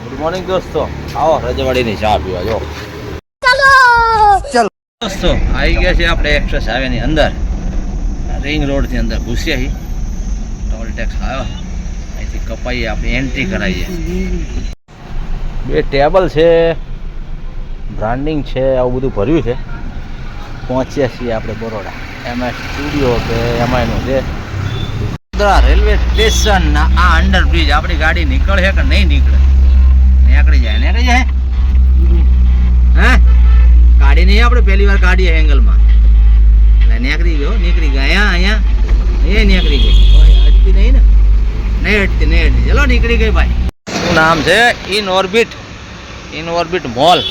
Good morning દોસ્તો. આવો રજવાડીની ચા પીવા જો. દોસ્તો આવી ગયા છે આપણે એક્સપ્રેસ હાઈવેની અંદર. રિંગ રોડની અંદર ઘૂસ્યા છીએ. ટોલ ટેક્સ આવ્યો. અહીંથી કપાઈએ આપણે એન્ટ્રી કરાવીએ બે ટેબલ છે બ્રાન્ડિંગ છે આવું બધું ભર્યું છે. પહોંચ્યા છીએ આપણે બરોડા. એમાં સ્ટુડિયો કે એમાંનું છે. વડોદરા રેલવે સ્ટેશન આ અંડરબ્રિજ આપણી ગાડી નીકળે કે નહીં નીકળે? નીકળી જાય નીકળી જાય? હે? ગાડી નહીં આપણે પહેલી વાર કાઢીએ એંગલમાં. એટલે નીકળી ગયો નીકળી ગયા. અહીંયા અહીંયા. એ નીકળી ગઈ. કોઈ અટતી નહીં ને? નહીં અટતી નહીં અટતી ચલો નીકળી ગઈ ભાઈ. શું નામ છે? In orbit. In orbit mall.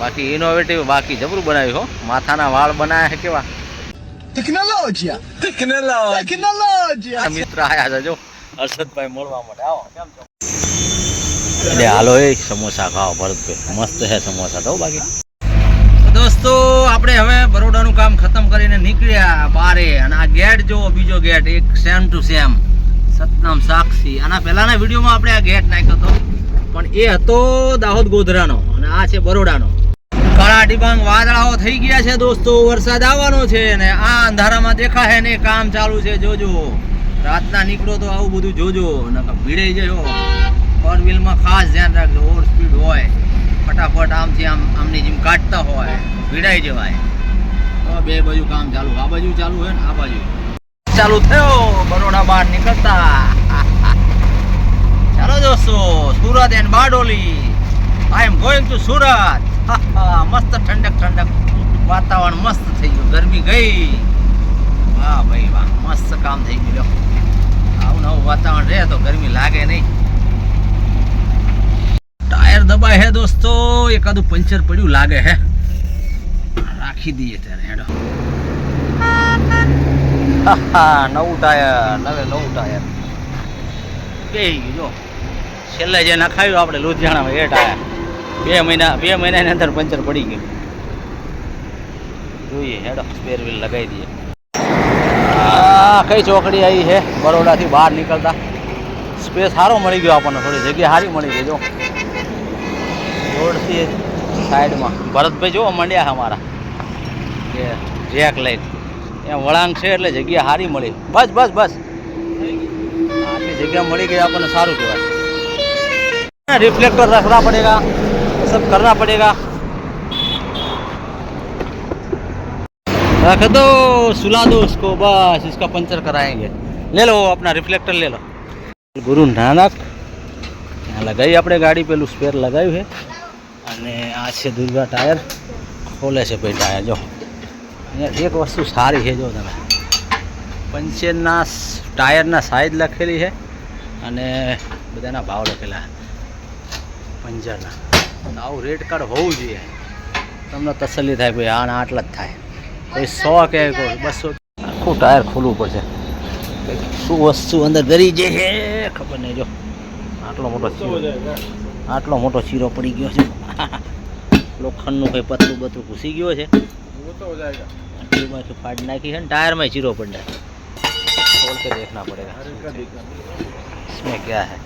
બાકી ઇનોવેટિવ બાકી જબરું બનાવ્યું હો. માથાના વાળ બનાવ્યા છે કેવા. Tecnologia! Tecnologia! Tecnologia! આ મિત્ર આયા છે જો. હર્ષદભાઈ મળવા માટે. આવો કેમ છો? એટલે હાલો એ સમોસા ખાઓ ભરતભાઈ મસ્ત છે સમોસા તો બાકી. દોસ્તો, આપણે હવે બરોડાનું કામ ખતમ કરીને નીકળ્યા બારે. અને આ ગેટ જો બીજો ગેટ, એક same to same. Satnam Sakshi. આના પહેલાના વિડીયોમાં આપણે આ ગેટ નાખ્યો હતો પણ એ હતો દાહોદ ગોધરાનો, અને આ છે બરોડાનો. કાળા ડિબાંગ વાદળાઓ થઈ ગયા છે દોસ્તો, વરસાદ આવવાનો છે ને આ અંધારામાં દેખાય ને, કામ ચાલુ છે, જોજો. રાતના નીકળો તો આવું બધું જોજો, નકર ભીડાઈ જજો ફોર વ્હીલમાં ખાસ ધ્યાન રાખજો, ઓવર સ્પીડ હોય, ફટાફટ આમથી આમ, આમની જેમ કાઢતા હોય ભીડાઈ જવાય. તો બે બાજુ કામ ચાલુ, આ બાજુ ચાલુ હોય ને આ બાજુ. ચાલુ થયો, બરોડા બહાર નીકળતા. ચાલો દોસ્તો, Surat and Bardoli. I am going to Surat. મસ્ત ઠંડક ઠંડક વાતાવરણ મસ્ત થઈ ગયું, ગરમી ગઈ. વાહ ભાઈ વાહ, મસ્ત કામ થઈ ગયું. આવું નવું વાતાવરણ રહે તો ગરમી લાગે નહીં. ટાયર દબાય હે દોસ્તો. એકાદું પંચર પડ્યું લાગે હે. રાખી દઈએ ત્યારે હેડો. નવું ટાયર નવે નવું ટાયર બે જો. છેલ્લે જે નખાયું આપણે લુધિયાણામાં એ ટાયર બે મહિના બે મહિનાની અંદર પંચર પડી ગયું. જોઈએ હેડો સ્પેર વ્હીલ લગાવી દઈએ. આ કઈ ચોકડી આવી છે બરોડાથી બહાર નીકળતા. સ્પેસ સારો મળી ગયો આપણને થોડી જગ્યા સારી મળી ગઈ જો. રોડથી સાઈડમાં ભરતભાઈ જોવો મંડ્યા છે અમારા કે જેક લઈને ત્યાં વળાંક છે એટલે જગ્યા સારી મળી બસ બસ બસ આટલી જગ્યા મળી ગઈ આપણને સારું કહેવાય रिफ्लेक्टर रखना पड़ेगा ये सब करना पड़ेगा रख दो सुला दो उसको बस इसका पंचर कराएंगे ले लो अपना रिफ्लेक्टर ले लो ગુરુ નાનક ત્યાં લગાવી આપણે ગાડી પેલું સ્પેર લગાવ્યું છે અને આ છે દુર્ગા ટાયર. ખોલે છે ભાઈ ટાયર, જો. અહીંયા એક વસ્તુ સારી છે, જો તમે. પંચરના ટાયરના સાઈઝ લખેલી છે અને બધાના ભાવ લખેલા પંચરના. આવું રેડ કાર્ડ હોવું જોઈએ. તમને તસલ્લી થાય ભાઈ આના આટલા જ થાય. કોઈ સો કે કોઈ બસો આખું ટાયર ખોલવું પડશે. શું વસ્તુ અંદર ગરી જે છે, ખબર નહીં, જો. આટલો મોટો ચીરો. આટલો મોટો ચીરો પડી ગયો છે. લોખંડનું કંઈ પતલું બતલું ઘૂસી ગયો છે ટ્યુબમાંથી ફાડી નાખી છે ને ટાયરમાં ચીરો પડે खोल के देखना पड़ेगा इसमें क्या है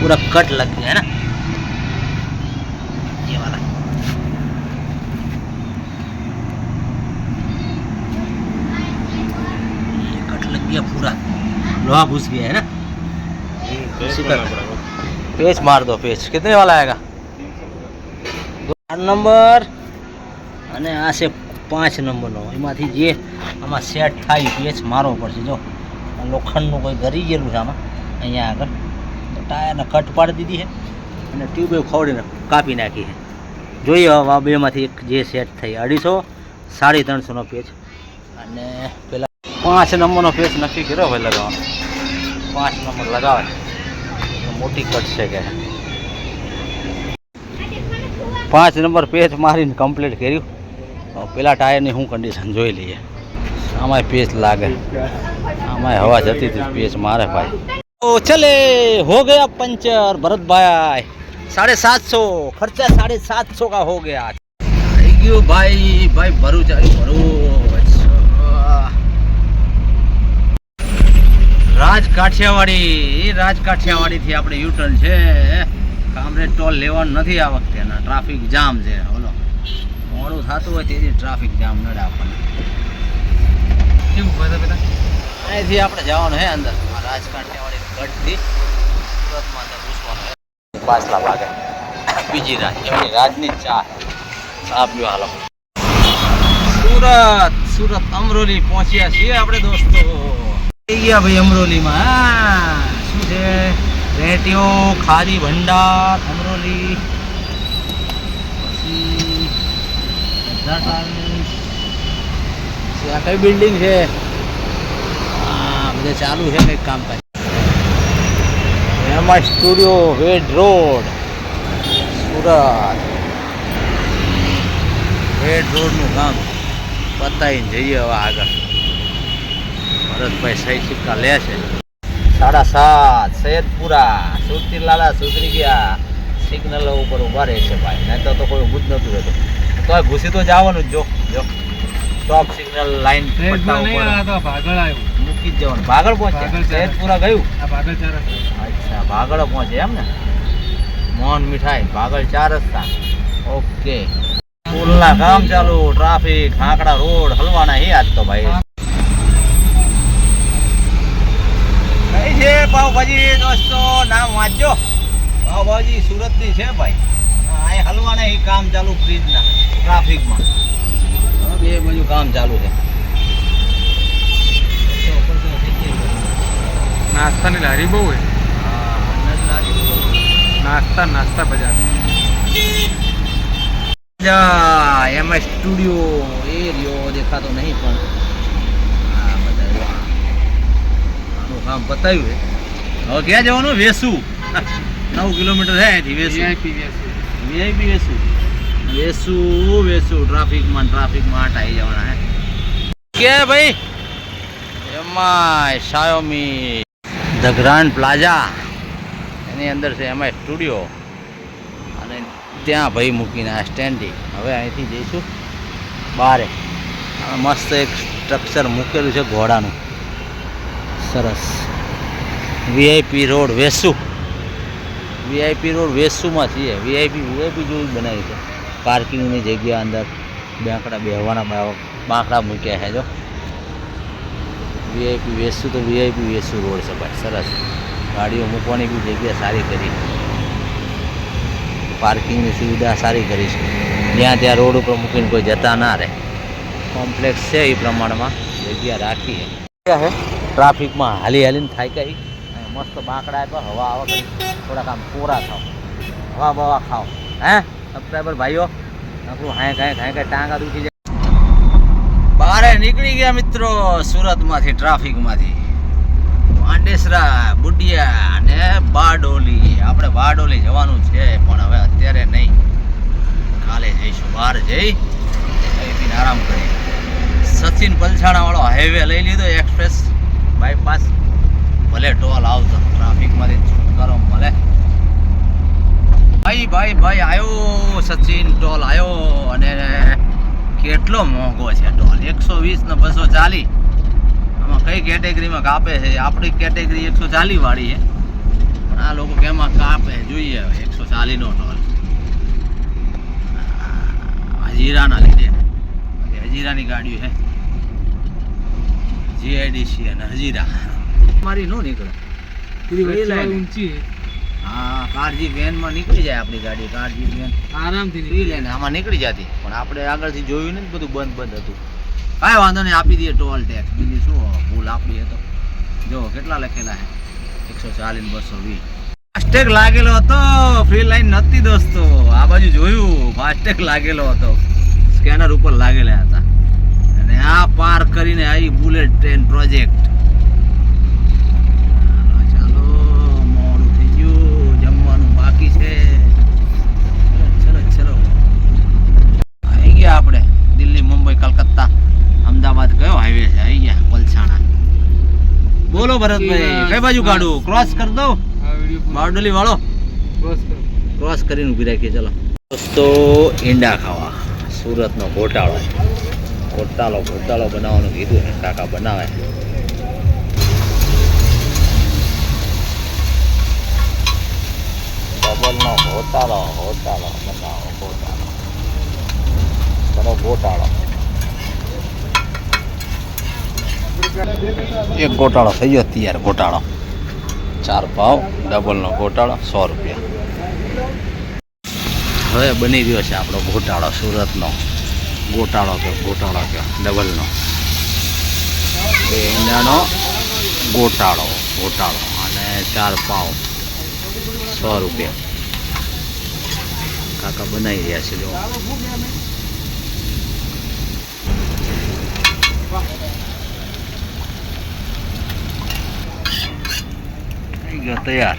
पूरा कट लग गया है ना ये वाला ये कट लग गया पूरा लोहा घुस गया है ना उसी का पेच मार दो पेच कितने वाला आएगा ચાર નંબર અને આ છે પાંચ નંબરનો એમાંથી જે આમાં સેટ થાય પેચ મારવો પડશે જો આ લોખંડનું કોઈ ગરી ગયેલું છે આમાં અહીંયા આગળ તો ટાયરને કટ પાડી દીધી છે અને ટ્યુબે ખોડીને કાપી નાખી છે જોઈએ હવે આ બેમાંથી એક જે સેટ થઈ અઢીસો સાડી ત્રણસોનો પેચ અને પેલા પાંચ નંબરનો પેચ નક્કી કર્યો ભાઈ લગાવવાનો પાંચ નંબર લગાવે. મોટી કટ છે કે. પાંચ નંબર પેચ મારીને કમ્પ્લીટ કર્યું. પેલા ટાયરની શું કન્ડિશન જોઈ લઈએ. આમાંય પેચ લાગે. આમાંય હવા જતી હતી, પેચ મારે ભાઈ. ઓ ચલે, હો ગયા પંચર ભરતભાઈ. સાડે સાતસો, ખર્ચા સાડે સાતસો કા હો ગયા. થઈ ગયું ભાઈ ભાઈ ભરૂચ ચાલ્યું ભરું. કાઠિયાવાડી રાજ કાઠિયાવાડીથી આપણે યુટર્ન છે. કામરેજ ટોલ લેવાનું નથી આ વખતે અને ટ્રાફિક જામ છે. બોલો. મોડું થતું હોય તેથી ટ્રાફિક જામ નડે આપણને. કેવું બધા બધા અહીંથી આપણે જવાનું હે અંદર. રાજ કાઠિયાવાડી ગઢથી સુરતમાં અંદર હે. પાછલા ભાગે. બીજી રાજ એમની રાજની ચા. પીવા હાલો. સુરત સુરત અમરોલી પહોંચ્યા છીએ આપણે દોસ્તો. થઈ ગયા ભાઈ ભંડાર, અમરોલી. પછી આ કઈ બિલ્ડિંગ છે? હા, બધે ચાલુ છે કંઈક કામકાજ એમાં સ્ટુડિયો વેડ રોડ, સુરત. વેડ રોડનું કામ પતાવીને જઈએ હવે આગળ. ભરતભાઈ સહી સિક્કા લે છે. સાડા સાત સૈયદપુરા સુરતી લાલા સુધરી ગયા. સિગ્નલ ઉપર ઊભા રહે છે ભાઈ. નહીં તો કોઈ ઊભું જ નહોતું રહેતું. તો ઘૂસી તો જવાનું જ જો જો. સ્ટોપ સિગ્નલ લાઈન પટ્ટા ઉપર. ભાગળ આવ્યું. મૂકી જ જવાનું. ભાગળ પહોંચે સૈયદપુરા ગયું? ભાગળ ચાર અચ્છા ભાગળ પહોંચે એમ ને? મોહન મીઠાઈ ભાગળ ચાર રસ્તા. ઓકે. પુલના કામ ચાલુ. ટ્રાફિક આંકડા રોડ હલવાના હે આજ તો ભાઈ. કઈ છે પાવભાજી દોસ્તો નામ વાંચજો. પાવભાજી સુરતની છે ભાઈ. અહીં હલવાના એ કામ ચાલુ ફ્રીજના ટ્રાફિકમાં. બે બાજુ કામ ચાલુ છે. નાસ્તાની લારી બહુ હોય. નાસ્તા નાસ્તા બજાર. એમાં સ્ટુડિયો એ રહ્યો દેખાતો નહીં પણ આ બધા જો આ. આનું બતાવ્યું હવે ક્યાં જવાનું? વેસુ. નવ કિલોમીટર છે અહીંથી વેસુ. વીઆઈપી વેસુ. વેસુ. વેસુ ટ્રાફિકમાં ટ્રાફિકમાં આવી જવાના હે. કે ભાઈ? એમાં શાયોમી. The grand plaza. એની અંદર છે એમાં સ્ટુડિયો. અને ત્યાં ભાઈ મૂકીને આ સ્ટેન્ડિંગ હવે અહીંથી જઈશું. બારે. મસ્ત એક સ્ટ્રક્ચર મૂકેલું છે ઘોડાનું. સરસ. VIP road Vesu. VIP road વેસુમાં છીએ. વીઆઈપી વીઆઈપી જેવું જ બનાવ્યું છે. પાર્કિંગની જગ્યા અંદર બેંકડા બેહવાના બાંકડા મૂક્યા છે જો. વીઆઈપી વેસુ તો વીઆઈપી વેસુ રોડ છે ભાઈ. સરસ. ગાડીઓ મૂકવાની બી જગ્યા સારી કરી. પાર્કિંગની સુવિધા સારી કરી છે. જ્યાં ત્યાં રોડ ઉપર મૂકીને કોઈ જતા ના રહે. કોમ્પ્લેક્સ છે એ પ્રમાણમાં. જગ્યા રાખી છે? ટ્રાફિકમાં હાલી હાલીને થાય કહી મસ્ત બાંકડા આપ્યા, હવા આવા કરી. થોડાક આમ કોરા થાવ હવા બવા ખાઓ. હે? સબસ્ક્રાઈબર ભાઈઓ, આપણું હાય કાંઈ કાંઈ કાંઈ ટાંગા દુખી જાય. બારે નીકળી ગયા મિત્રો સુરતમાંથી, ટ્રાફિકમાંથી. પાંડેસરા, બુડિયા અને બારડોલી. આપણે બારડોલી જવાનું છે, પણ હવે અત્યારે નહીં. કાલે જઈશું, બહાર જઈ આરામ કરી. સચિન પલસાણા વાળો હાઈવે લઈ લીધો એક્સપ્રેસ બાયપાસ ભલે ટોલ આવતો ટ્રાફિકમાંથી છુટકારો મળે. ભાઈ ભાઈ ભાઈ આવ્યો સચિન ટોલ આવ્યો અને કેટલો મોંઘો છે ટોલ? એકસો વીસ ને બસો ચાલી આમાં કઈ કેટેગરીમાં કાપે છે? આપણી કેટેગરી એકસો ચાલી વાળી છે. પણ આ લોકો કેમાં કાપે? જોઈએ એકસો ચાલીસનો ટોલ. હજીરાના લીધે. હજીરાની ગાડીઓ છે. જીઆઈડીસી અને હજીરા. મારી નો નીકળે. ઊંચી. હા કાળજી વેનમાં નીકળી જાય આપણી ગાડી કાળજી વેન. આરામથી નીકળી લઈને આમાં નીકળી જતી. પણ આપણે આગળથી જોયું ને બધું બંધ બંધ હતું. કાંઈ વાંધો નહીં આપી દઈએ ટોલ ટેક્સ. બીજી શું ભૂલ આપણી હતો જો કેટલા લખેલા છે એકસો ચાલીસ બસો વીસ. ફાસ્ટેગ લાગેલો હતો. ફ્રી લાઈન નહોતી દોસ્તો. આ બાજુ જોયું. ફાસ્ટેગ લાગેલો હતો. સ્કેનર ઉપર લાગેલા હતા. અને આ પાર કરીને આવી બુલેટ ટ્રેન પ્રોજેક્ટ. આપણે દિલ્હી મુંબઈ કલકત્તા. અમદાવાદ કયો હાઈવે છે? આવી ગયા પલસાણા. બોલો ભરતભાઈ કઈ બાજુ કાઢું? ક્રોસ કર દો બારડોલી વાળો? ક્રોસ કરીને ઊભી રાખીએ ચલો. દોસ્તો ઈંડા ખાવા. સુરતનો ગોટાળો કોટાલો કોટાલો બનાવવાનું કીધું ને કાકા બનાવે. ડબલનો હોતાળો હોતાળો બનાવો હોતાળો બનો ગોટાળો. એક ગોટાળો થઈ ગયો તૈયાર ગોટાળો. ચાર પાવ ડબલનો ગોટાળો, સો રૂપિયા. હવે બની રહ્યો છે આપણો ગોટાળો, સુરતનો. ગોટાળો કે ગોટાળો કે ડબલનો. બે ઈંડાનો ગોટાળો ગોટાળો. અને ચાર પાવ સો રૂપિયા. કાકા બનાવી રહ્યા છે જો ગયો, તૈયાર.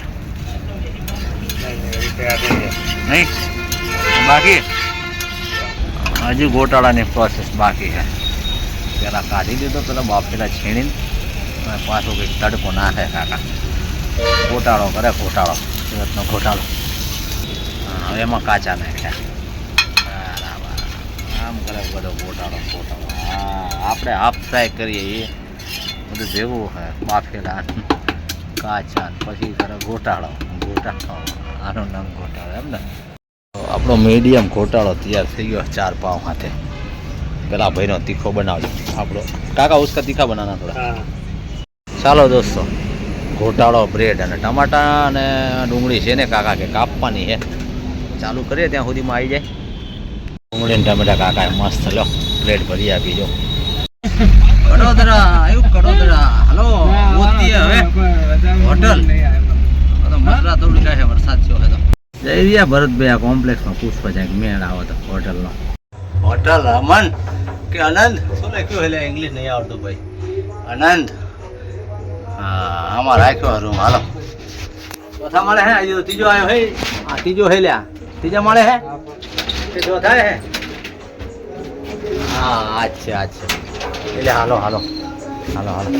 નહીં? બાકી? હજુ ગોટાળાની પ્રોસેસ બાકી છે. પેલા કાઢી દીધો પેલા બાફેલા છીણીને પાછો કંઈક તડકો નાખે કાકા. ગોટાળો કરે, ગોટાળો. સુરતનો ગોટાળો. હવે એમાં કાચા નાખ્યા. બરાબર. આમ કરે બધો ગોટાળો ગોટાળો. હા, આપણે હાફ ફ્રાય કરીએ એ બધું ભેગું હોય બાફેલા, કાચા, પછી કરે ગોટાળો. ગોટાળો. આનું નામ ગોટાળો, એમ ને? આપણો મીડિયમ ગોટાળો તૈયાર થઈ ગયો ચાર પાવ હાથે. પેલા ભાઈનો તીખો બનાવજો આપણો કાકા ઉસકા તીખા બનાના થોડા. ચાલો દોસ્તો ઘોટાળો બ્રેડ અને ટમાટા અને ડુંગળી છે ને કાકા કે કાપવાની છે. ચાલુ કરીએ ત્યાં સુધીમાં આવી જાય. ડુંગળી ને ટમેટા કાકા મસ્ત લો બ્રેડ ભરી આપી જો. કડોદરા આવ્યું કડોદરા હલો ગોતીએ હવે. હોટલ? તો મસરા થોડું કહે વરસાદ થયો હતો જઈ રહ્યા ભરતભાઈ આ કોમ્પ્લેક્સમાં પૂછવા જાય મેળ આવો તો હોટલનો. હોટલ રમન કે આનંદ? શું લખ્યું એટલે ઇંગ્લિશ નહીં આવડતું ભાઈ? આનંદ? હા, આમાં રાખ્યો રૂમ હાલો. ચોથા માળે હે? આજે ત્રીજો આવ્યો હે? આ ત્રીજો હે લ્યા. ત્રીજા માળે હે? કે ચોથા હે? હા અચ્છા અચ્છા એટલે hello hello. Hello hello.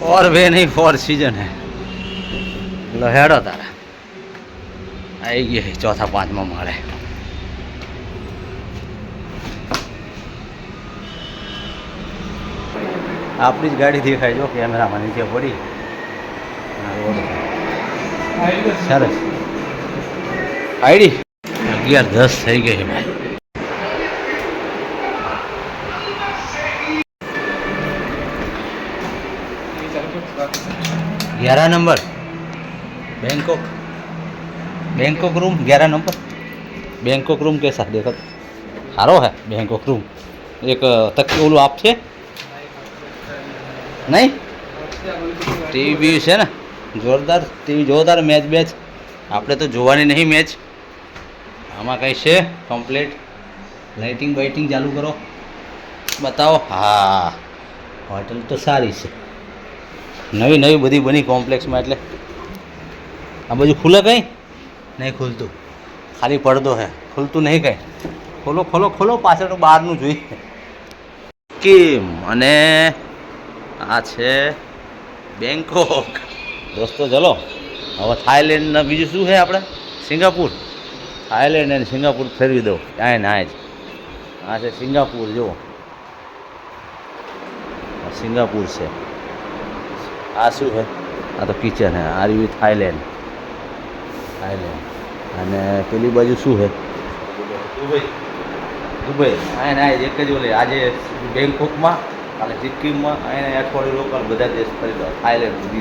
Four way નહીં ફોર સીઝન હે. લો હેડો તારા. આવી ગઈ હે ચોથા પાંચમા માળે આપણી જ ગાડી દેખાય જો કેમેરામાં નીચે પડી આ રોડ છે. સરસ આઈડી અગિયાર દસ થઈ ગઈ છે ભાઈ ग्यारह नंबर बैंकॉक बैंकॉक रूम ग्यारह नंबर बैंकॉक रूम कैसा देखो સારો હે બેંકોક રૂમ એક તક ઓલું આપ છે નહીં ટીવી બી છે ને જોરદાર ટીવી જોરદાર મેચ બેચ આપણે તો જોવાની નહીં મેચ આમાં કંઈ છે કમ્પ્લીટ લાઇટિંગ બાઇટિંગ ચાલુ કરો બતાવો હા હોટલ તો સારી છે નવી નવી બધી બની કોમ્પ્લેક્સમાં એટલે આ બાજુ ખુલે કંઈ નહીં ખુલતું. ખાલી પડદો છે ખુલતું નહીં કંઈ. ખોલો ખોલો ખોલો પાછળ બહારનું જોઈએ કેમ? અને આ છે બેંકોક. દોસ્તો ચલો. હવે થાઈલેન્ડના બીજું શું છે આપણે? સિંગાપુર. થાઈલેન્ડ અને સિંગાપુર ફેરવી દો ત્યાં ને આ જ. આ છે સિંગાપુર જુઓ. સિંગાપુર છે. આ શું છે આ તો કિચન હે. આ રહ્યું થાઈલેન્ડ. થાઈલેન્ડ અને પેલી બાજુ શું છે દુબઈ. દુબઈ. આ ના એક જ ઓલે, આજે બેંકોકમાં, કાલે સિક્કિમમાં, અહીંયા અઠવાડિયું રોકાણ, બધા દેશ ફરી થાઈલેન્ડ સુધી